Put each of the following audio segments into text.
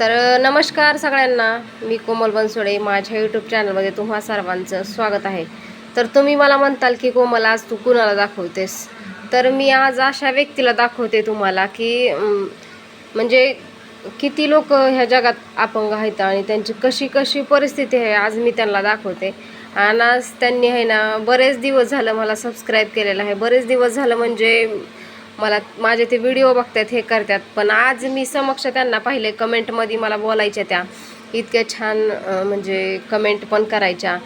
तर नमस्कार सगळ्यांना. मी कोमल बनसोडे. माझ्या यूट्यूब चॅनलमध्ये तुम्हा सर्वांचं स्वागत आहे. तर तुम्ही मला म्हणताल की कोमल आज तू कुणाला दाखवतेस? तर मी आज अशा व्यक्तीला दाखवते तुम्हाला की म्हणजे किती लोक ह्या जगात अपंग आहेत आणि त्यांची कशी कशी परिस्थिती आहे आज मी त्यांना दाखवते. आणि आज त्यांनी आहे ना बरेच दिवस झालं मला सबस्क्राईब केलेलं आहे. बरेच दिवस झालं म्हणजे मला माझे ते व्हिडिओ बघतात हे करतात. पण आज मी समक्ष त्यांना पाहिले कमेंटमध्ये मला बोलायच्या त्या. इतक्या छान म्हणजे कमेंट पण करायच्या.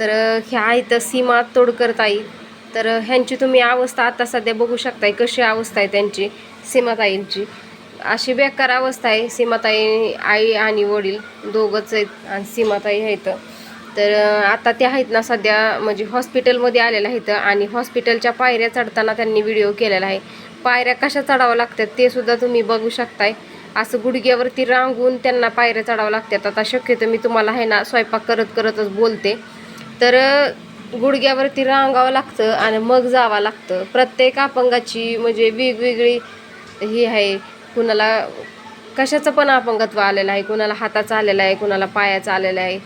तर ह्या आहेत सीमा तोडकर ताई. तर ह्यांची तुम्ही अवस्था आता सध्या बघू शकताय कशी अवस्था आहे त्यांची सीमाताईंची अशी बेकार अवस्था आहे सीमाताई आई आणि वडील दोघंच आहेत आणि सीमाताई आहेत. तर आता त्या आहेत ना सध्या म्हणजे हॉस्पिटलमध्ये आलेल्या आहेत आणि हॉस्पिटलच्या पायऱ्या चढताना त्यांनी व्हिडिओ केलेला आहे. पायऱ्या कशा चढावं लागतात ते सुद्धा तुम्ही बघू शकताय. असं गुडघ्यावरती रांगून त्यांना पायऱ्या चढावं लागतात. आता शक्यतो मी तुम्हाला आहे ना स्वयंपाक करत करतच बोलते. तर गुडघ्यावरती रांगावं लागतं आणि मग जावं लागतं. प्रत्येक अपंगाची म्हणजे वेगवेगळी ही आहे. कुणाला कशाचं पण अपंगत्व आलेलं आहे. कुणाला हाताचं आलेलं आहे कुणाला पायाचं आलेलं आहे.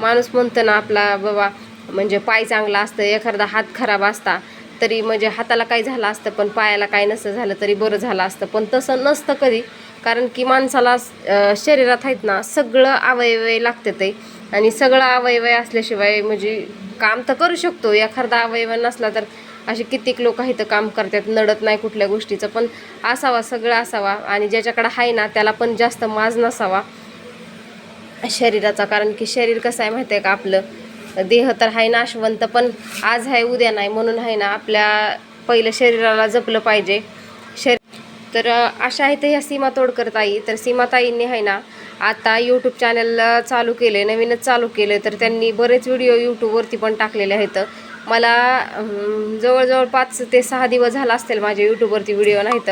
माणूस म्हणतं ना आपला बाबा म्हणजे पाय चांगला असतं एखादा हात खराब असता. तरी म्हणजे हाताला काय झालं असतं पण पायाला काय नसतं झालं तरी बरं झालं असतं. पण तसं नसतं कधी कारण की माणसाला शरीरात आहेत ना सगळं अवयव लागतं ते. आणि सगळं अवयव असल्याशिवाय म्हणजे काम तर करू शकतो. एखादा अवयव नसला तर असे कित्येक लोक आहेत काम करतात नडत नाही कुठल्या गोष्टीचं. पण असावा सगळं असावा. आणि ज्याच्याकडं आहे ना त्याला पण जास्त माज नसावा. शरीराचा. कारण की शरीर कसं आहे माहिती आहे का आपलं? देह तर आहे नाशवंत पण आज आहे उद्या नाही म्हणून आहे ना आपल्या पहिलं शरीराला जपलं पाहिजे. शरीर तर अशा आहेत ह्या सीमा तोडकर ताई तर सीमाताईंनी आहे ना आता यूट्यूब चॅनल चालू केले नवीनच चालू केलं तर त्यांनी बरेच व्हिडिओ यूट्यूबवरती पण टाकलेले आहेत. मला जवळजवळ पाच ते सहा दिवस झाला असतील माझ्या यूट्यूबवरती व्हिडिओ नाहीत.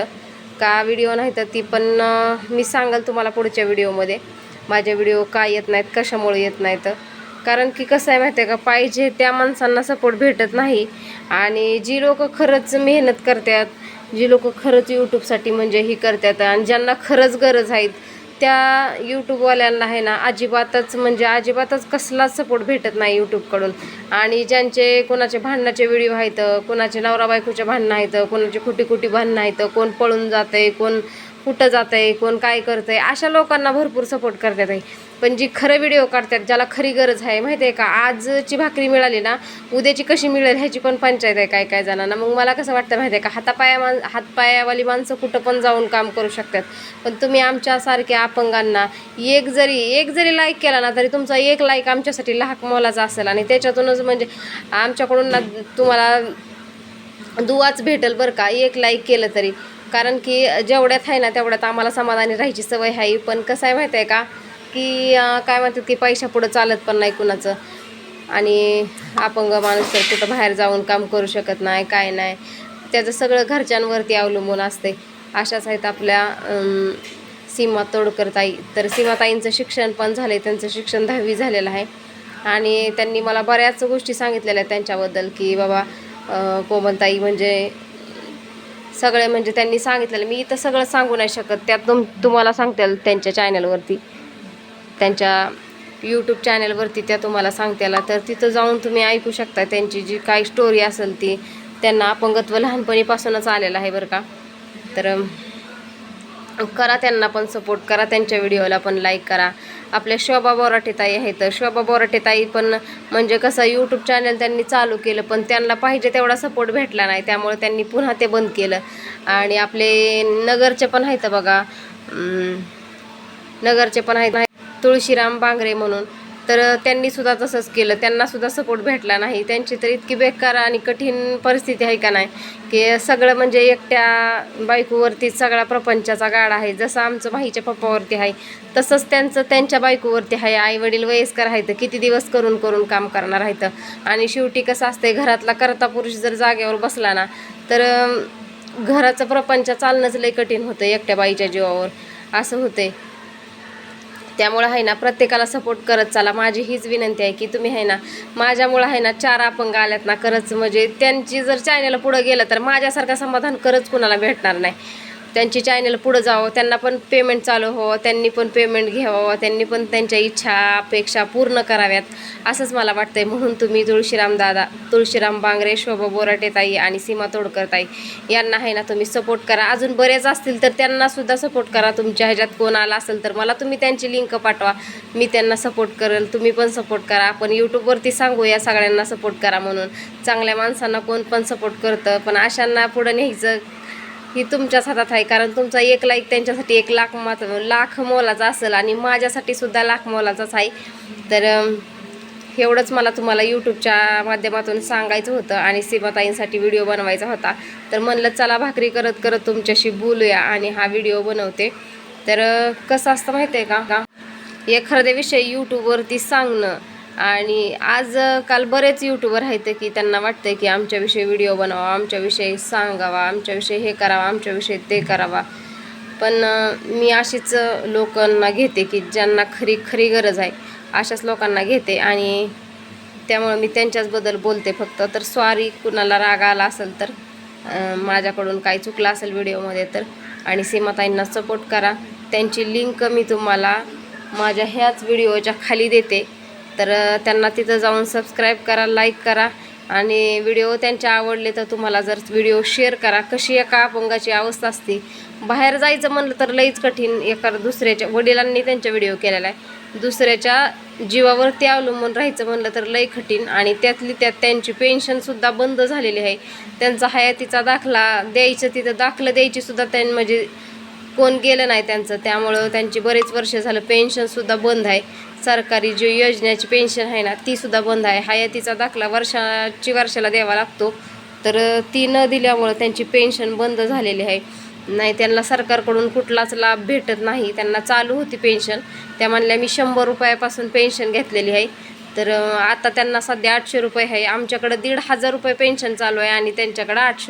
का व्हिडिओ नाहीत ती पण मी सांगाल तुम्हाला पुढच्या व्हिडिओमध्ये माझे व्हिडिओ का येत नाहीत कशामुळे येत नाहीत. कारण की कसं आहे माहिती आहे का पाहिजे त्या माणसांना सपोर्ट भेटत नाही. आणि जी लोक खरंच मेहनत करतात जी लोक खरंच यूट्यूबसाठी म्हणजे ही करतात आणि ज्यांना खरंच गरज आहेत त्या यूट्यूबवाल्यांना आहे ना अजिबातच म्हणजे अजिबातच कसलाच सपोर्ट भेटत नाही यूट्यूबकडून आणि ज्यांचे कोणाचे भांडणाचे व्हिडिओ आहेत कोणाचे नवरा बायकोचे भांडणं आहेत कोणाचे खोटी खोटी भांडणं आहेत कोण पळून जात आहे कोण कुठं जात आहे कोण काय करतं आहे अशा लोकांना भरपूर सपोर्ट करतात आहे पण जी खरं व्हिडिओ काढतात ज्याला खरी गरज आहे माहिती आहे का? आजची भाकरी मिळाली ना उद्याची कशी मिळेल ह्याची पण पंचायत आहे काय काय जणांना. मग मला कसं वाटतं माहिती आहे का? हातापाया मान हातपायावाली माणसं कुठं पण जाऊन काम करू शकतात. पण तुम्ही आमच्यासारख्या अपंगांना एक जरी एक जरी लाईक केला ना तरी तुमचा एक लाईक आमच्यासाठी लाख मोलाचा असेल. आणि त्याच्यातूनच म्हणजे आमच्याकडून ना तुम्हाला दुवाच भेटेल बरं का? एक लाईक केलं तरी. कारण की जेवढ्यात आहे ना तेवढ्यात आम्हाला समाधानी राहायची सवय आहे. पण कसं आहे माहिती आहे का? की काय म्हणतात की पैशा पुढं चालत पण नाही कुणाचं. आणि अपंग माणूस तर कुठं बाहेर जाऊन काम करू शकत नाही काय नाही. त्याचं सगळं घरच्यांवरती अवलंबून असते. अशाच आहेत आपल्या सीमा तोडकरताई. तर सीमाताईंचं शिक्षण पण झालं आहे त्यांचं शिक्षण दहावी झालेलं आहे. आणि त्यांनी मला बऱ्याच गोष्टी सांगितलेल्या आहेत त्यांच्याबद्दल की बाबा कोमलताई म्हणजे सगळे म्हणजे त्यांनी सांगितलेलं. मी इथं सगळं सांगू नाही शकत. त्यात तुम तुम्हाला सांगतील त्यांच्या चॅनलवरती त्यांच्या यूट्यूब चॅनलवरती त्या तुम्हाला सांगत्याला. तर तिथं जाऊन तुम्ही ऐकू शकता त्यांची जी काही स्टोरी असेल ती. त्यांना अपंगत्व लहानपणीपासूनच आलेलं आहे बरं का. तर करा त्यांना पण सपोर्ट करा त्यांच्या व्हिडिओला पण लाईक करा. आपल्या शोभा बोराटेताई आहेत. शोभा बोराटेताई पण म्हणजे कसं यूट्यूब चॅनल त्यांनी चालू केलं पण त्यांना पाहिजे तेवढा सपोर्ट भेटला नाही. त्यामुळे त्यांनी पुन्हा ते बंद केलं. आणि आपले नगरचे पण आहेत बघा. नगरचे पण आहेत. तुळशीराम बांगरे म्हणून. तर त्यांनी सुद्धा तसंच केलं. त्यांना सुद्धा सपोर्ट भेटला नाही. त्यांची तर इतकी बेकार आणि कठीण परिस्थिती आहे का नाही? की सगळं म्हणजे एकट्या बायकोवरती सगळा प्रपंचाचा गाडा आहे. जसं आमचं भाईच्या पप्पावरती आहे तसंच त्यांचं त्यांच्या बायकोवरती आहे. आई वडील वयस्कर आहेत. किती दिवस करून करून काम करणार आहेत? आणि शेवटी कसं असतंय घरातला करता पुरुष जर जागेवर बसला ना तर घराचं प्रपंच चालणंच लय कठीण होतं एकट्या बाईच्या जीवावर. असं होते त्यामुळं आहे ना प्रत्येकाला सपोर्ट करत चला. माझी हीच विनंती आहे की तुम्ही आहे ना माझ्यामुळं आहे ना चार अपंग आल्यात ना खरंच म्हणजे त्यांची जर चॅनल पुढं गेलं तर माझ्यासारखं समाधान खरंच कुणाला भेटणार नाही. त्यांची चॅनल पुढं जावं त्यांना पण पेमेंट चालू व्हावं त्यांनी पण पेमेंट घ्यावं त्यांनी पण त्यांच्या इच्छा अपेक्षा पूर्ण कराव्यात असंच मला वाटतंय. म्हणून तुम्ही तुळशीराम दादा तुळशीराम बांगरे शोभा बोराटे ताई आणि सीमा तोडकर ताई यांना आहे ना तुम्ही सपोर्ट करा. अजून बरेच असतील तर त्यांना सुद्धा सपोर्ट करा. तुमच्या ह्याच्यात कोण आला असेल तर मला तुम्ही त्यांची लिंक पाठवा. मी त्यांना सपोर्ट करेल तुम्ही पण सपोर्ट करा. आपण यूट्यूबवरती सांगू या सगळ्यांना सपोर्ट करा म्हणून. चांगल्या माणसांना कोण पण सपोर्ट करतं पण अशांना पुढं न्यायचं ही तुमच्याच हातात आहे. कारण तुमचा एक लाईक त्यांच्यासाठी एक लाख मात लाख मोलाचा असेल आणि माझ्यासाठी सुद्धा लाख मोलाचाच आहे. तर एवढंच मला तुम्हाला यूट्यूबच्या माध्यमातून सांगायचं होतं आणि सीमाताईंसाठी व्हिडिओ बनवायचा होता. तर म्हणलं चला भाकरी करत करत तुमच्याशी बोलूया आणि हा व्हिडिओ बनवते. तर कसं असतं माहिती आहे का का यूट्यूबवरती सांगणं आणि आज काल बरेच यूट्यूबर आहेत की त्यांना वाटतं की आमच्याविषयी व्हिडिओ बनवा आमच्याविषयी सांगावा आमच्याविषयी हे करावा आमच्याविषयी ते करावा. पण मी अशीच लोकांना घेते की ज्यांना खरी खरी गरज आहे अशाच लोकांना घेते आणि त्यामुळे मी त्यांच्याचबद्दल बोलते फक्त. तर सॉरी कुणाला राग आला असेल तर माझ्याकडून काही चुकलं असेल व्हिडिओमध्ये तर आणि सीमाताईंना सपोर्ट करा. त्यांची लिंक मी तुम्हाला माझ्या ह्याच व्हिडिओच्या खाली देते. तर त्यांना तिथं जाऊन सबस्क्राईब करा लाईक करा आणि व्हिडिओ त्यांचे आवडले तर तुम्हाला जर व्हिडिओ शेअर करा. कशी एका अपंगाची अवस्था असते. बाहेर जायचं म्हणलं तर लईच कठीण एका दुसऱ्याच्या वडिलांनी त्यांचा व्हिडिओ केलेला आहे. दुसऱ्याच्या जीवावरती अवलंबून राहायचं म्हणलं तर लई कठीण आणि त्यातली त्यात त्यांची पेन्शनसुद्धा बंद झालेली आहे. त्यांचा हयातीचा दाखला द्यायचं तिथं दाखलं द्यायचीसुद्धा त्यां म्हणजे कोण गेलं नाही त्यांचं. त्यामुळं त्यांची बरेच वर्ष झालं पेन्शनसुद्धा बंद आहे. सरकारी जी योजनेची पेन्शन आहे ना तीसुद्धा बंद आहे. हयातीचा दाखला वर्षाची वर्षाला द्यावा लागतो. तर ती न दिल्यामुळं त्यांची पेन्शन बंद झालेली आहे. नाही त्यांना सरकारकडून कुठलाच लाभ भेटत नाही. त्यांना चालू होती पेन्शन त्या म्हणल्या मी शंभर रुपयापासून पेन्शन घेतलेली आहे. तर आता त्यांना सध्या आठशे रुपये आहे. आमच्याकडं दीड हजार रुपये पेन्शन चालू आहे आणि त्यांच्याकडं आठशे